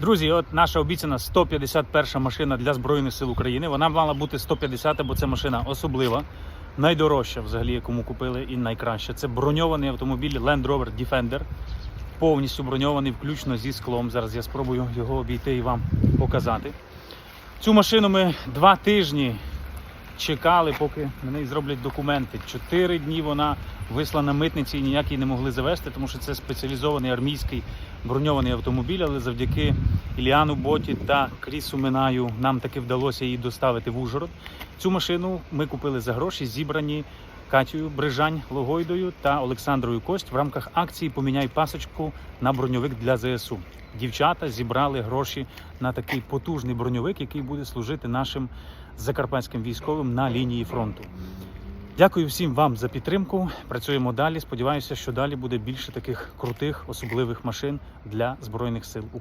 Друзі, от наша обіцяна 151 машина для Збройних сил України. Вона мала бути 150, бо це машина особлива, найдорожча взагалі, яку ми купили, і найкраща. Це броньований автомобіль Land Rover Defender. Повністю броньований, включно зі склом. Зараз я спробую його обійти і вам показати. Цю машину ми два тижні чекали, поки на неї зроблять документи. Чотири дні вона висла на митниці і ніяк не могли завести, тому що це спеціалізований армійський броньований автомобіль, але завдяки Іліану Боті та Крісу Минаю нам таки вдалося її доставити в Ужгород. Цю машину ми купили за гроші, зібрані Катєю Брижань Логойдою та Олександрою Кость в рамках акції Поміняй пасочку на броньовик для ЗСУ. Дівчата зібрали гроші на такий потужний броньовик, який буде служити нашим закарпатським військовим на лінії фронту. Дякую всім вам за підтримку. Працюємо далі. Сподіваюся, що далі буде більше таких крутих особливих машин для збройних сил України.